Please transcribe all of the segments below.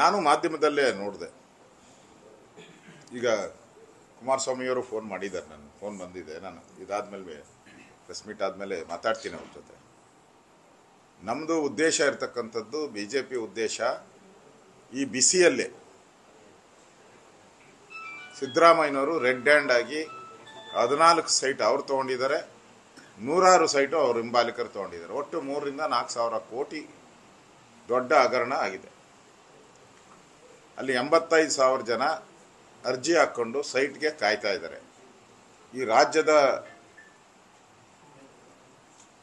ನಾನು ಮಾಧ್ಯಮದಲ್ಲೇ ನೋಡಿದೆ. ಈಗ ಕುಮಾರಸ್ವಾಮಿಯವರು ಫೋನ್ ಮಾಡಿದ್ದಾರೆ ನಾನು ಫೋನ್ ಬಂದಿದೆ. ನಾನು ಇದಾದ್ಮೇಲೆ ಪ್ರೆಸ್ ಮೀಟ್ ಆದಮೇಲೆ ಮಾತಾಡ್ತೀನಿ ಅವ್ರ ಜೊತೆ. ನಮ್ಮದು ಉದ್ದೇಶ ಇರತಕ್ಕಂಥದ್ದು ಬಿ ಜೆ ಪಿ ಉದ್ದೇಶ ಈ ಬಿಸಿಯಲ್ಲೇ ಸಿದ್ದರಾಮಯ್ಯನವರು ರೆಡ್ ಹ್ಯಾಂಡ್ ಆಗಿ ಹದಿನಾಲ್ಕು ಸೈಟ್ ಅವ್ರು ತೊಗೊಂಡಿದ್ದಾರೆ. ನೂರಾರು ಸೈಟು ಅವ್ರ ಹಿಂಬಾಲಿಕರು ತೊಗೊಂಡಿದ್ದಾರೆ. ಒಟ್ಟು ಮೂರರಿಂದ ನಾಲ್ಕು ಸಾವಿರ ಕೋಟಿ ದೊಡ್ಡ ಹಗರಣ ಆಗಿದೆ. ಅಲ್ಲಿ ಎಂಬತ್ತೈದು ಸಾವಿರ ಜನ ಅರ್ಜಿ ಹಾಕ್ಕೊಂಡು ಸೈಟ್ಗೆ ಕಾಯ್ತಾ ಇದ್ದಾರೆ. ಈ ರಾಜ್ಯದ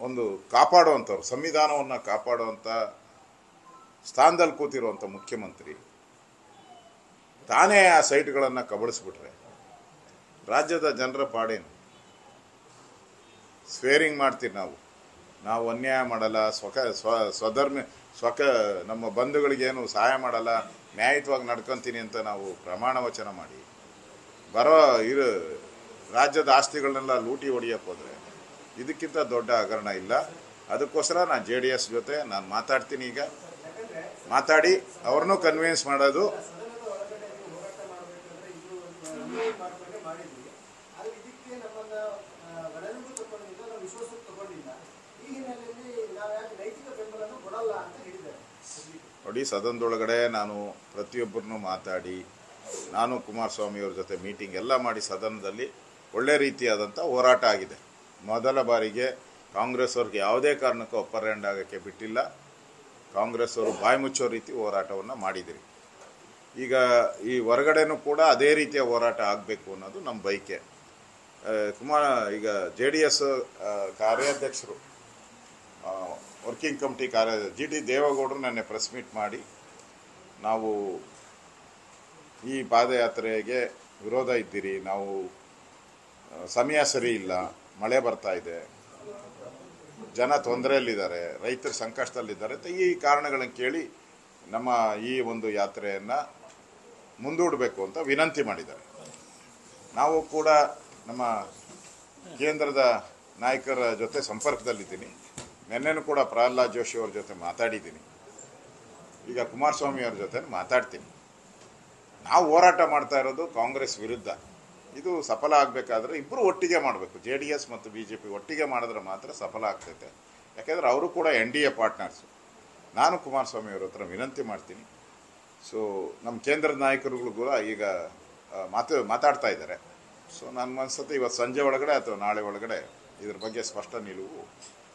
ಒಂದು ಕಾಪಾಡುವಂಥವ್ರು, ಸಂವಿಧಾನವನ್ನು ಕಾಪಾಡುವಂಥ ಸ್ಥಾನದಲ್ಲಿ ಕೂತಿರುವಂಥ ಮುಖ್ಯಮಂತ್ರಿ, ತಾನೇ ಆ ಸೈಟ್ಗಳನ್ನು ಕಬಳಿಸ್ಬಿಟ್ರೆ, ರಾಜ್ಯದ ಜನರ ಪಾಡೇನು? ಸ್ವೇರಿಂಗ್ ಮಾಡ್ತೀವಿ ನಾವು. ನಾವು ಅನ್ಯಾಯ ಮಾಡಲ್ಲ, ಸ್ವಕ, ಸ್ವ, ಸ್ವಧರ್ಮ, ಸ್ವಕ, ನಮ್ಮ ಬಂಧುಗಳಿಗೇನು ಸಹಾಯ ಮಾಡಲ್ಲ ನ್ಯಾಯಯುತವಾಗಿ ನಡ್ಕೊಂತೀನಿ ಅಂತ ನಾವು ಪ್ರಮಾಣ ವಚನ ಮಾಡಿ, ಬರೋ ಇರು ರಾಜ್ಯದ ಆಸ್ತಿಗಳನ್ನೆಲ್ಲ ಲೂಟಿ ಹೊಡಿಯಕ್ಕೆ ಹೋದರೆ ಇದಕ್ಕಿಂತ ದೊಡ್ಡ ಹಗರಣ ಇಲ್ಲ. ಅದಕ್ಕೋಸ್ಕರ ನಾನು ಜೆ ಡಿ ಎಸ್ ಜೊತೆ ನಾನು ಮಾತಾಡ್ತೀನಿ ಈಗ. ಮಾತಾಡಿ, ಅವ್ರನ್ನೂ ಕನ್ವಿನ್ಸ್ ಮಾಡೋದು. ಈ ಮಾಡಿದ್ವಿ ನೋಡಿ, ಸದನದೊಳಗಡೆ ನಾನು ಪ್ರತಿಯೊಬ್ಬರನ್ನು ಮಾತಾಡಿ, ನಾನು ಕುಮಾರಸ್ವಾಮಿಯವ್ರ ಜೊತೆ ಮೀಟಿಂಗ್ ಎಲ್ಲ ಮಾಡಿ ಸದನದಲ್ಲಿ ಒಳ್ಳೆ ರೀತಿಯಾದಂಥ ಹೋರಾಟ ಆಗಿದೆ. ಮೊದಲ ಬಾರಿಗೆ ಕಾಂಗ್ರೆಸ್ ಅವ್ರಿಗೆ ಯಾವುದೇ ಕಾರಣಕ್ಕೂ ಅಪ್ಪರ್ ಹ್ಯಾಂಡ್ ಆಗೋಕ್ಕೆ ಬಿಟ್ಟಿಲ್ಲ. ಕಾಂಗ್ರೆಸ್ ಅವರು ಬಾಯಿ ಮುಚ್ಚೋ ರೀತಿ ಹೋರಾಟವನ್ನು ಮಾಡಿದಿರಿ. ಈಗ ಈ ಹೊರಗಡೆನೂ ಕೂಡ ಅದೇ ರೀತಿಯ ಹೋರಾಟ ಆಗಬೇಕು ಅನ್ನೋದು ನಮ್ಮ ಬೈಕೆ ಕುಮಾರ, ಈಗ ಜೆ ಡಿ ಎಸ್ ಕಾರ್ಯಾಧ್ಯಕ್ಷರು ವರ್ಕಿಂಗ್ ಕಮಿಟಿ ಕಾರ್ಯ ಜಿ ಡಿ ದೇವೇಗೌಡರು ನೆನ್ನೆ ಪ್ರೆಸ್ ಮೀಟ್ ಮಾಡಿ ನಾವು ಈ ಪಾದಯಾತ್ರೆಗೆ ವಿರೋಧ ಇದ್ದೀರಿ, ನಾವು ಸಮಯ ಸರಿ ಇಲ್ಲ, ಮಳೆ ಬರ್ತಾ ಇದೆ, ಜನ ತೊಂದರೆಯಲ್ಲಿದ್ದಾರೆ, ರೈತರು ಸಂಕಷ್ಟದಲ್ಲಿದ್ದಾರೆ ಅಂತ ಈ ಕಾರಣಗಳನ್ನು ಕೇಳಿ ನಮ್ಮ ಈ ಒಂದು ಯಾತ್ರೆಯನ್ನು ಮುಂದೂಡಬೇಕು ಅಂತ ವಿನಂತಿ ಮಾಡಿದ್ದಾರೆ. ನಾವು ಕೂಡ ನಮ್ಮ ಕೇಂದ್ರದ ನಾಯಕರ ಜೊತೆ ಸಂಪರ್ಕದಲ್ಲಿದ್ದೀನಿ. ನಿನ್ನೆನೂ ಕೂಡ ಪ್ರಹ್ಲಾದ್ ಜೋಶಿ ಅವ್ರ ಜೊತೆ ಮಾತಾಡಿದ್ದೀನಿ. ಈಗ ಕುಮಾರಸ್ವಾಮಿ ಅವ್ರ ಜೊತೆ ಮಾತಾಡ್ತೀನಿ. ನಾವು ಹೋರಾಟ ಮಾಡ್ತಾ ಇರೋದು ಕಾಂಗ್ರೆಸ್ ವಿರುದ್ಧ. ಇದು ಸಫಲ ಆಗಬೇಕಾದ್ರೆ ಇಬ್ಬರು ಒಟ್ಟಿಗೆ ಮಾಡಬೇಕು. ಜೆ ಡಿ ಎಸ್ ಮತ್ತು ಬಿ ಜೆ ಪಿ ಒಟ್ಟಿಗೆ ಮಾಡಿದ್ರೆ ಮಾತ್ರ ಸಫಲ ಆಗ್ತೈತೆ. ಯಾಕೆಂದರೆ ಅವರು ಕೂಡ ಎನ್ ಡಿ ಎ ಪಾರ್ಟ್ನರ್ಸು. ನಾನು ಕುಮಾರಸ್ವಾಮಿ ಅವ್ರ ಹತ್ರ ವಿನಂತಿ ಮಾಡ್ತೀನಿ. ಸೊ ನಮ್ಮ ಕೇಂದ್ರದ ನಾಯಕರುಗಳು ಕೂಡ ಈಗ ಮಾತು, ಮಾತಾಡ್ತಾ ಇದ್ದಾರೆ. ಸೊ ನನ್ನ ಮನಸ್ಸತ್ತೆ ಇವತ್ತು ಸಂಜೆ ಒಳಗಡೆ ಅಥವಾ ನಾಳೆ ಒಳಗಡೆ ಇದ್ರ ಬಗ್ಗೆ ಸ್ಪಷ್ಟ ನಿಲುವು